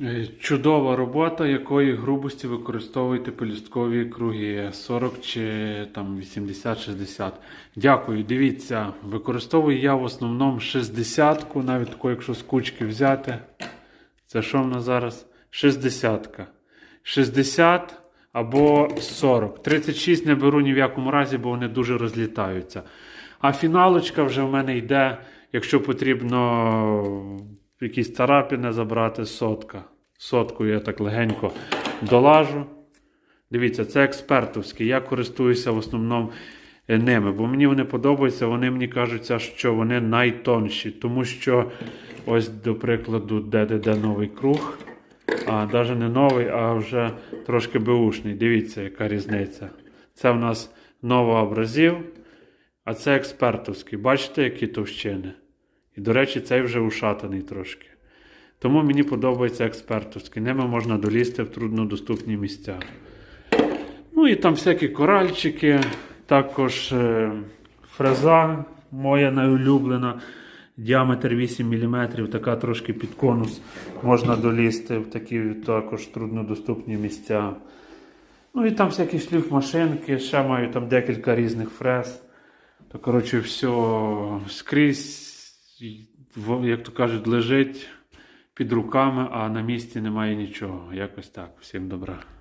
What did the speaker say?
Е, Чудова робота, якої грубості використовуєте пелюсткові круги 40 чи там 80-60. Дякую. Дивіться, використовую я в основному 60-ку, навіть таку, якщо з кучки взяти. Це що в нас зараз? 60-ка. 60 або 40. 36 не беру ні в якому разі, бо вони дуже розлітаються. А фіналочка вже в мене йде, якщо потрібно якісь царапини забрати, сотка. Соткою я так легенько долажу. Дивіться, це експертовські. Я користуюся в основному е, ними, бо мені вони подобаються, вони мені кажуться, що вони найтонші. Тому що, ось, до прикладу, ДДД новий круг. А навіть не новий, а вже трошки беушний. Дивіться, яка різниця. Це в нас нова абразив, а це експертовський. Бачите, які товщини? І, до речі, цей вже ушатаний трошки. Тому мені подобається експертовський. Ними можна долізти в труднодоступні місця. Ну і там всякі коральчики, також е, фреза моя найулюблена. Діаметр 8 мм, така трошки під конус. Можна долізти в такі також труднодоступні місця. Ну і там всякі шліфмашинки, ще маю там декілька різних фрез. То, коротше, все скрізь, як то кажуть, лежить під руками, а на місці немає нічого. Якось так. Всім добра.